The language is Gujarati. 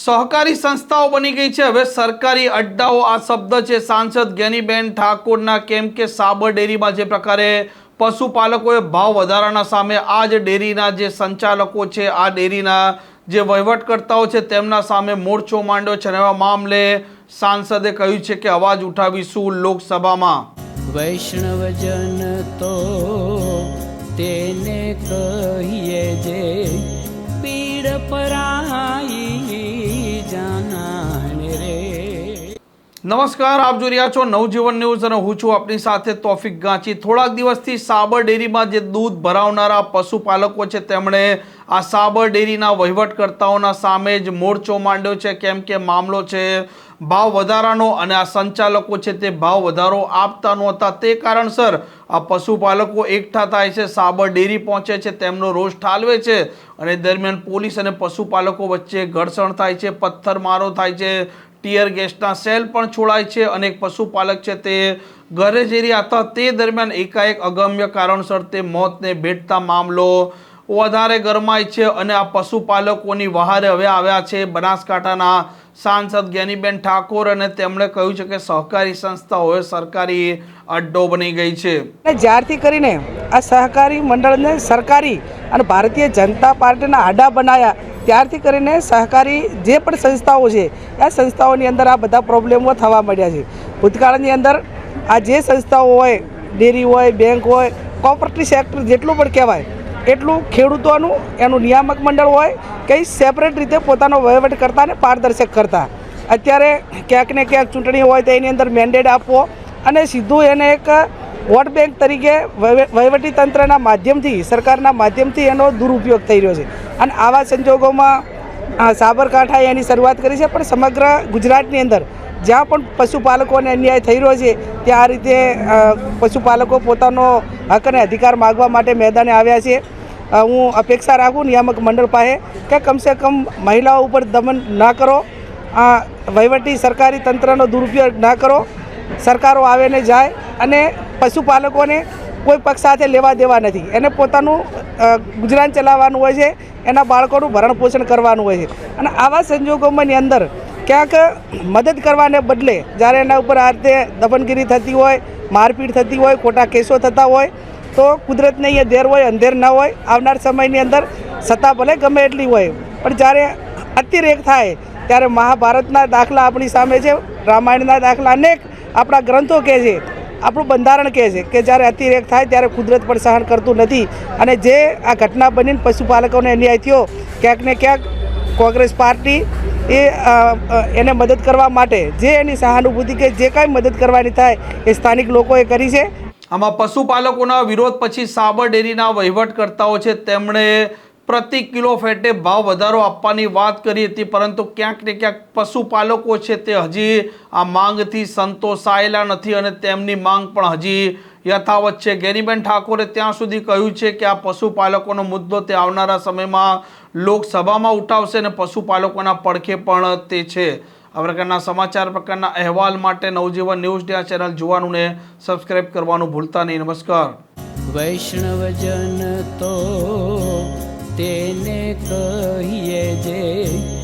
સહકારી સંસ્થાઓ બની ગઈ છે. હવે સરકારી અડ્ડાઓ, આ શબ્દ છે સાંસદ જ્ઞાનીબેન ઠાકોરના કેમ કે સાબર ડેરીમાં જે પ્રકારે પશુપાલકોએ ભાવ વધારાના સામે આ જ ડેરીના જે સંચાલકો છે, આ ડેરીના જે વહીવટકર્તાઓ છે તેમના સામે મોરચો માંડ્યો છે એવા મામલે સાંસદે કહ્યું છે કે અવાજ ઉઠાવીશું લોકસભામાં. વૈષ્ણવજન તો તેને કહીએ જે પીડ પરાઈ નમસ્કાર, આપ જોઈ રહ્યા છો નવજીવન ન્યૂઝ અને હું છું આપની સાથે તોફિક ગાંચી. થોડાક દિવસથી સાબર ડેરીમાં જે દૂધ ભરાવનારા પશુપાલકો છે, તેમણે આ સાબર ડેરીના વહીવટકર્તાઓના સામે જ મોરચો માંડ્યો છે. કેમ કે મામલો છે, ભાવ વધારાનો અને આ સંચાલકો છે, તે ભાવ વધારો આપતા નહોતા. તે કારણસર આ પશુપાલકો એકઠા થાય છે, સાબર ડેરી પહોંચે છે, તેમનો રોષ ઠાલવે છે અને દરમિયાન પોલીસ અને પશુપાલકો વચ્ચે ઘર્ષણ થાય છે, પથ્થરમારો થાય છે ટીયર ગેસના સેલ પણ છોડાય છે અને પશુપાલક છે તે ઘરે જઈ રહ્યા હતા. તે દરમિયાન એકાએક અગમ્ય કારણસર તે મોતને ભેટતા મામલો વધારે ગરમાય છે અને આ પશુપાલકોની વહારે હવે આવ્યા છે બનાસકાંઠાના સાંસદ જ્ઞાનીબેન ઠાકોર અને તેમણે કહ્યું છે કે સહકારી સંસ્થા હવે સરકારી અડ્ડો બની ગઈ છે. જ્યારથી કરીને આ સહકારી મંડળને સરકારી અને ભારતીય જનતા પાર્ટીના આડા બનાવ્યા ત્યારથી કરીને સહકારી જે પણ સંસ્થાઓ છે આ સંસ્થાઓની અંદર આ બધા પ્રોબ્લેમો થવા માંડ્યા છે. ભૂતકાળની અંદર આ જે સંસ્થાઓ હોય, ડેરી હોય, બેંક હોય કોપરેટિવ સેક્ટર જેટલું પણ કહેવાય, એટલું ખેડૂતોનું એનું નિયામક મંડળ હોય કે સેપરેટ રીતે પોતાનો વહીવટ કરતા ને પારદર્શક કરતા. અત્યારે ક્યાંક ને ક્યાંક ચૂંટણી હોય તો એની અંદર મેન્ડેટ આપવો અને સીધું એને એક વોટ બેંક તરીકે વહીવટી તંત્રના માધ્યમથી, સરકારના માધ્યમથી એનો દુરુપયોગ થઈ રહ્યો છે. અને આવા સંજોગોમાં સાબરકાંઠાએ એની શરૂઆત કરી છે, પણ સમગ્ર ગુજરાતની અંદર જ્યાં પણ પશુપાલકોને અન્યાય થઈ રહ્યો છે, ત્યાં આ રીતે પશુપાલકો પોતાનો હક અને અધિકાર માગવા માટે મેદાને આવ્યા છે. હું અપેક્ષા રાખું, નિયામક મંડળ પાસે, કે કમસે કમ મહિલાઓ ઉપર દમન ના કરો. આ વહીવટી સરકારી તંત્રનો દુરુપયોગ ના કરો. સરકારો આવે ને જાય. અને પશુપાલકોને કોઈ પક્ષ સાથે લેવા દેવા નથી. એને પોતાનું ગુજરાન ચલાવવાનું હોય છે, એના બાળકોનું ભરણ પોષણ કરવાનું હોય છે. અને આવા સંજોગોમાંની અંદર ક્યાંક મદદ કરવાને બદલે જ્યારે એના ઉપર આ રીતે દમનગીરી થતી હોય, મારપીટ થતી હોય, ખોટા કેસો થતા હોય, તો કુદરતને અહીંયા ધેર હોય, અંધેર ન હોય, આવનાર સમયની અંદર સત્તા ભલે ગમે એટલી હોય, પણ જ્યારે અતિરેક થાય, ત્યારે મહાભારતના દાખલા આપણી સામે છે, રામાયણના દાખલા અનેક આપણા ગ્રંથો કહે છે આપણું બંધારણ કહે છે કે જ્યારે અતિરેક થાય ત્યારે કુદરત પણ સહન કરતું નથી. અને જે આ ઘટના બનીને પશુપાલકોને અન્યાય થયો, ક્યાંક ને ક્યાંક કોંગ્રેસ પાર્ટી એ એને મદદ કરવા માટે જે એની સહાનુભૂતિ કે જે કાંઈ મદદ કરવાની થાય એ સ્થાનિક લોકોએ કરી છે. આમાં પશુપાલકોના વિરોધ પછી સાબર ડેરીના વહીવટકર્તાઓ છે, તેમણે પ્રતિ કિલો ફેટે ભાવ વધારો આપવાની વાત કરી હતી, પરંતુ ક્યાંક ને ક્યાંક પશુપાલકો છે તે હજી આ માંગથી સંતોષાયેલા નથી અને તેમની માંગ પણ હજી યથાવત છે. ગેરીબેન ઠાકોરે ત્યાં સુધી કહ્યું છે કે આ પશુપાલકોનો મુદ્દો તે આવનારા સમયમાં લોકસભામાં ઉઠાવશે અને પશુપાલકોના પડખે પણ તે છે. આ પ્રકારના સમાચાર પ્રકારના અહેવાલ માટે નવજીવન ન્યૂઝ ડે ચેનલ જોવાનું ને સબસ્ક્રાઇબ કરવાનું ભૂલતા નહીં. નમસ્કાર. વૈષ્ણવજન તો તેને કહીએ જે